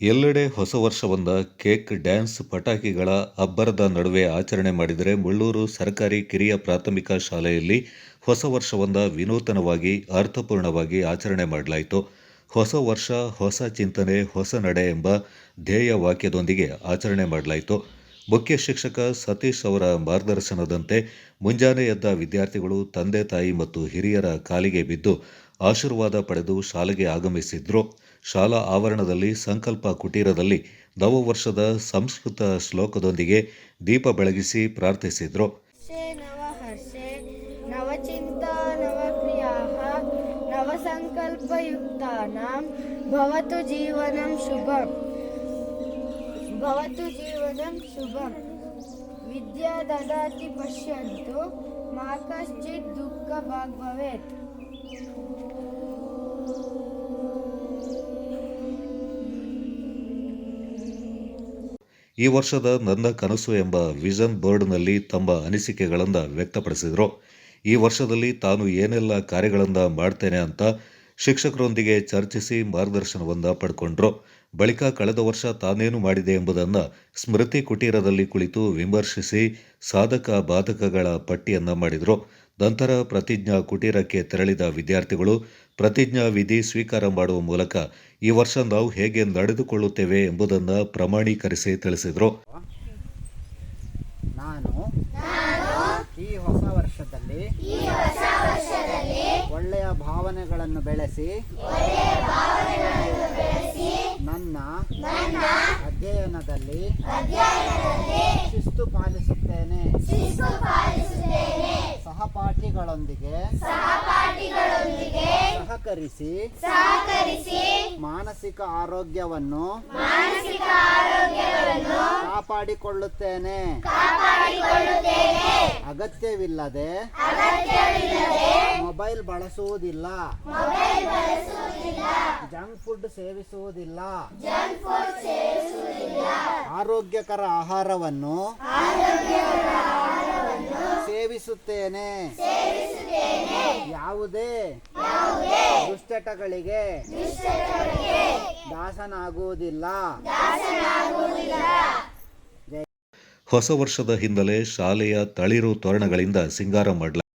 ಎಲ್ಲೆಡೆ ಹೊಸ ವರ್ಷವೊಂದ cake, dance, ಪಟಾಕಿಗಳ ಅಬ್ಬರದ ನಡುವೆ ಆಚರಣೆ ಮಾಡಿದರೆ ಮುಳ್ಳೂರು ಸರ್ಕಾರಿ ಕಿರಿಯ ಪ್ರಾಥಮಿಕ ಶಾಲೆಯಲ್ಲಿ ಹೊಸ ವರ್ಷವೊಂದ ವಿನೂತನವಾಗಿ, ಅರ್ಥಪೂರ್ಣವಾಗಿ ಆಚರಣೆ ಮಾಡಲಾಯಿತು. ಹೊಸ ವರ್ಷ ಹೊಸ ಚಿಂತನೆ, ಹೊಸ ನಡೆ ಎಂಬ ಧ್ಯೇಯ ವಾಕ್ಯದೊಂದಿಗೆ ಆಚರಣೆ ಮಾಡಲಾಯಿತು. ಮುಖ್ಯ ಶಿಕ್ಷಕ ಸತೀಶ್ ಅವರ ಮಾರ್ಗದರ್ಶನದಂತೆ ಮುಂಜಾನೆ ಎದ್ದ ವಿದ್ಯಾರ್ಥಿಗಳು ತಂದೆ ತಾಯಿ ಮತ್ತು ಹಿರಿಯರ ಕಾಲಿಗೆ ಬಿದ್ದು ಆಶೀರ್ವಾದ ಪಡೆದು ಶಾಲೆಗೆ ಆಗಮಿಸಿದ್ರು. ಶಾಲಾ ಆವರಣದಲ್ಲಿ ಸಂಕಲ್ಪ ಕುಟೀರದಲ್ಲಿ ನವವರ್ಷದ ಸಂಸ್ಕೃತ ಶ್ಲೋಕದೊಂದಿಗೆ ದೀಪ ಬೆಳಗಿಸಿ ಪ್ರಾರ್ಥಿಸಿದರು. ಭವತು ಜೀವನಂ ಶುಭಂ. ಭವತು ಜೀವನಂ ಶುಭಂ. ವಿದ್ಯಾ ದದಾತಿ ಪಶ್ಯಂತು ಮಾ ಕಶ್ಚಿತ್ ದುಃಖ ಭಾಗ್ಭವೇತ್. ಈ ವರ್ಷದ ನನ್ನ ಕನಸು ಎಂಬ ವಿಷನ್ ಬೋರ್ಡ್ನಲ್ಲಿ ತಮ್ಮ ಅನಿಸಿಕೆಗಳನ್ನು ವ್ಯಕ್ತಪಡಿಸಿದರು ಈ ವರ್ಷದಲ್ಲಿ ತಾನು ಏನೆಲ್ಲ ಕಾರ್ಯಗಳನ್ನು ಮಾಡ್ತೇನೆ ಅಂತ ಶಿಕ್ಷಕರೊಂದಿಗೆ ಚರ್ಚಿಸಿ ಮಾರ್ಗದರ್ಶನವನ್ನು ಪಡ್ಕೊಂಡ್ರು. ಬಳಿಕ ಕಳೆದ ವರ್ಷ ತಾನೇನು ಮಾಡಿದೆ ಎಂಬುದನ್ನ ಸ್ಮೃತಿ ಕುಟೀರದಲ್ಲಿ ಕುಳಿತು ವಿಮರ್ಶಿಸಿ ಸಾಧಕ ಬಾಧಕಗಳ ಪಟ್ಟಿಯನ್ನು ಮಾಡಿದರು ನಂತರ ಪ್ರತಿಜ್ಞಾ ಕುಟೀರಕ್ಕೆ ತೆರಳಿದ ವಿದ್ಯಾರ್ಥಿಗಳು ಪ್ರತಿಜ್ಞಾ ವಿಧಿ ಸ್ವೀಕಾರ ಮಾಡುವ ಮೂಲಕ ಈ ವರ್ಷ ನಾವು ಹೇಗೆ ನಡೆದುಕೊಳ್ಳುತ್ತೇವೆ ಎಂಬುದನ್ನು ಪ್ರಮಾಣೀಕರಿಸಿ ತಿಳಿಸಿದರು. ನಾನು ಈ ಹೊಸ ವರ್ಷದಲ್ಲಿ ಒಳ್ಳೆಯ ಭಾವನೆಗಳನ್ನು ಬೆಳೆಸಿ ನನ್ನ ಅಧ್ಯಯನದಲ್ಲಿ ಶಿಸ್ತು ಪಾಲಿಸುತ್ತೇನೆ. ಸಹಪಾಠಿಗಳೊಂದಿಗೆ ಸಹಕರಿಸಿ ಮಾನಸಿಕ ಆರೋಗ್ಯವನ್ನು ಕಾಪಾಡಿಕೊಳ್ಳುತ್ತೇನೆ. ಕಾಪಾಡಿಕೊಳ್ಳುತ್ತೇನೆ. ಅಗತ್ಯವಿಲ್ಲದೆ ಅಗತ್ಯವಿಲ್ಲದೆ ಮೊಬೈಲ್ ಬಳಸುವುದಿಲ್ಲ. ಮೊಬೈಲ್ ಬಳಸುವುದಿಲ್ಲ. ಜಂಕ್ ಫುಡ್ ಸೇವಿಸುವುದಿಲ್ಲ. ಜಂಕ್ ಫುಡ್ ಸೇವಿಸುವುದಿಲ್ಲ. ಆರೋಗ್ಯಕರ ಆಹಾರವನ್ನು ಸೇವಿಸುತ್ತೇನೆ. ಯಾವುದೇ ದುಶ್ಚಟಗಳಿಗೆ ದಾಸನಾಗುವುದಿಲ್ಲ ಹೊಸ ವರ್ಷದ ಹಿನ್ನೆಲೆ ಶಾಲೆಯ ತಳಿರು ತೋರಣಗಳಿಂದ ಸಿಂಗಾರ ಮಾಡಲಾಯಿತು.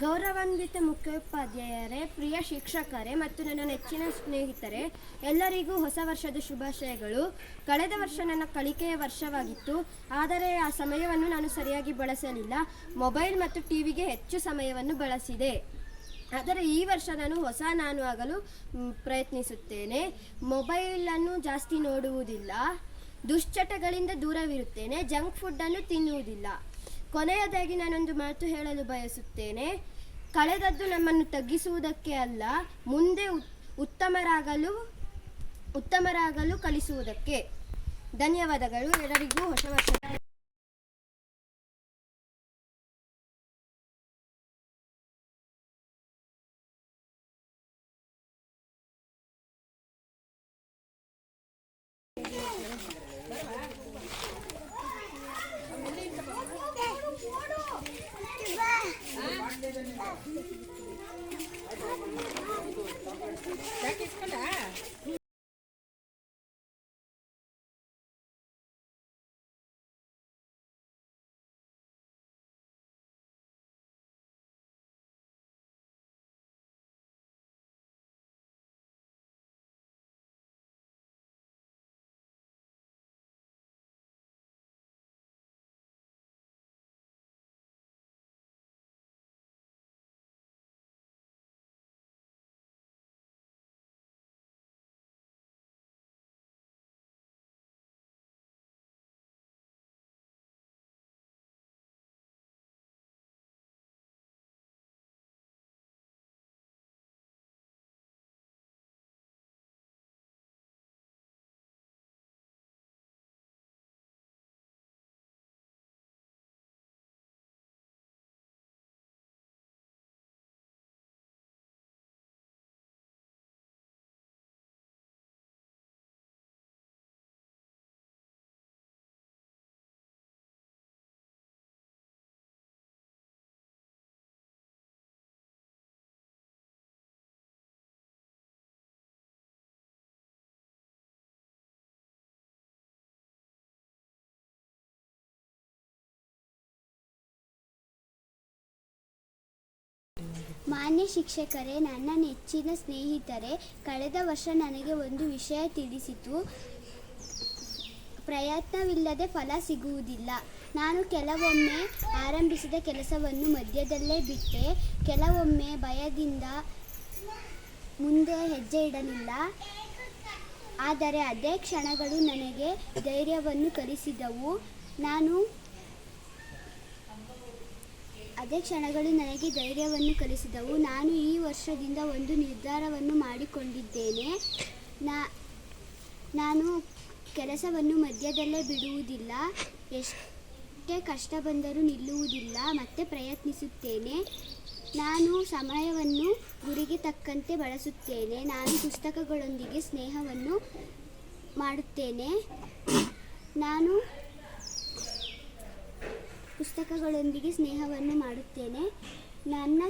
ಗೌರವಾನ್ವಿತ ಮುಖ್ಯೋಪಾಧ್ಯಾಯರೇ, ಪ್ರಿಯ ಶಿಕ್ಷಕರೇ ಮತ್ತು ನನ್ನ ನೆಚ್ಚಿನ ಸ್ನೇಹಿತರೆ, ಎಲ್ಲರಿಗೂ ಹೊಸ ವರ್ಷದ ಶುಭಾಶಯಗಳು. ಕಳೆದ ವರ್ಷ ನನ್ನ ಕಲಿಕೆಯ ವರ್ಷವಾಗಿತ್ತು. ಆದರೆ ಆ ಸಮಯವನ್ನು ನಾನು ಸರಿಯಾಗಿ ಬಳಸಲಿಲ್ಲ. ಮೊಬೈಲ್ ಮತ್ತು ಟಿವಿಗೆ ಹೆಚ್ಚು ಸಮಯವನ್ನು ಬಳಸಿದೆ. ಆದರೆ ಈ ವರ್ಷ ನಾನು ಹೊಸ ನಾನು ಆಗಲು ಪ್ರಯತ್ನಿಸುತ್ತೇನೆ. ಮೊಬೈಲನ್ನು ಜಾಸ್ತಿ ನೋಡುವುದಿಲ್ಲ. ದುಶ್ಚಟಗಳಿಂದ ದೂರವಿರುತ್ತೇನೆ. ಜಂಕ್ ಫುಡ್ಡನ್ನು ತಿನ್ನುವುದಿಲ್ಲ. ಕೊನೆಯದಾಗಿ ನಾನೊಂದು ಮಾತು ಹೇಳಲು ಬಯಸುತ್ತೇನೆ. ಕಳೆದದ್ದು ನಮ್ಮನ್ನು ತಗ್ಗಿಸುವುದಕ್ಕೆ ಅಲ್ಲ, ಮುಂದೆ ಉತ್- ಉತ್ತಮರಾಗಲು ಉತ್ತಮರಾಗಲು ಕಲಿಸುವುದಕ್ಕೆ. ಧನ್ಯವಾದಗಳು, ಎಲ್ಲರಿಗೂ ಹೊಸ ವರ್ಷದ ಮಾನ್ಯ ಶಿಕ್ಷಕರೇ, ನನ್ನ ನೆಚ್ಚಿನ ಸ್ನೇಹಿತರೆ, ಕಳೆದ ವರ್ಷ ನನಗೆ ಒಂದು ವಿಷಯ ತಿಳಿಸಿತು. ಪ್ರಯತ್ನವಿಲ್ಲದೆ ಫಲ ಸಿಗುವುದಿಲ್ಲ. ನಾನು ಕೆಲವೊಮ್ಮೆ ಆರಂಭಿಸಿದ ಕೆಲಸವನ್ನು ಮಧ್ಯದಲ್ಲೇ ಬಿಟ್ಟೆ. ಕೆಲವೊಮ್ಮೆ ಭಯದಿಂದ ಮುಂದೆ ಹೆಜ್ಜೆ ಇಡಲಿಲ್ಲ. ಆದರೆ ಅದೇ ಕ್ಷಣಗಳು ನನಗೆ ಧೈರ್ಯವನ್ನು ಕಲಿಸಿದವು. ನಾನು ಅದೇ ಕ್ಷಣಗಳು ನನಗೆ ಧೈರ್ಯವನ್ನು ಕಲಿಸಿದವು. ನಾನು ಈ ವರ್ಷದಿಂದ ಒಂದು ನಿರ್ಧಾರವನ್ನು ಮಾಡಿಕೊಂಡಿದ್ದೇನೆ. ನಾ, ನಾನು ಕೆಲಸವನ್ನು ಮಧ್ಯದಲ್ಲೇ ಬಿಡುವುದಿಲ್ಲ. ಎಷ್ಟೇ ಕಷ್ಟ ಬಂದರೂ ನಿಲ್ಲುವುದಿಲ್ಲ. ಮತ್ತೆ ಪ್ರಯತ್ನಿಸುತ್ತೇನೆ. ನಾನು ಸಮಯವನ್ನು ಗುರಿಗೆ ತಕ್ಕಂತೆ ಬಳಸುತ್ತೇನೆ. ನಾನು ಪುಸ್ತಕಗಳೊಂದಿಗೆ ಸ್ನೇಹವನ್ನು ಮಾಡುತ್ತೇನೆ. ನಾನು ಪುಸ್ತಕಗಳೊಂದಿಗೆ ಸ್ನೇಹವನ್ನು ಮಾಡುತ್ತೇನೆ. ನನ್ನ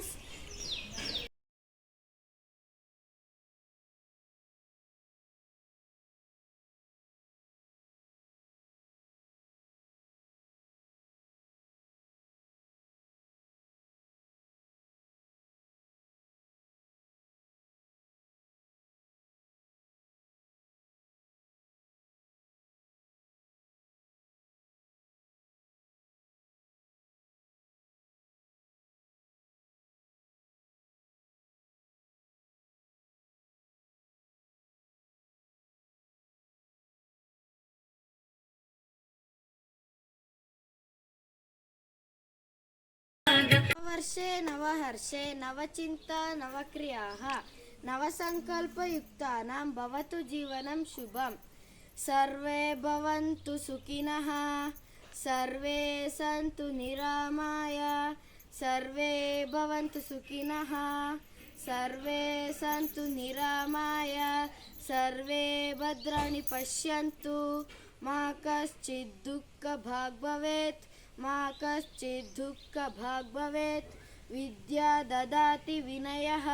नववर्षे नवहर्षे नवचिन्ता नवक्रियाः नवसङ्कल्पयुक्तानां भवतु जीवनं शुभं। सर्वे भवन्तु सुखिनः सर्वे सन्तु निरामाय सर्वे भवन्तु सुखिनः सर्वे सन्तु निरामाय सर्वे भद्राणि पश्यन्तु। मा कश्चित् दुःखभाग् भवेत् मा कश्चिद्दुःखभाग् भवेत् विद्या ददाति विनयः।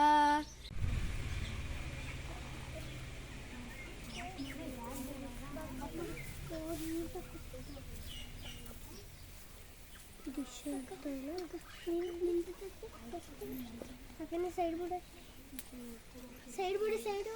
ಸೈಡ್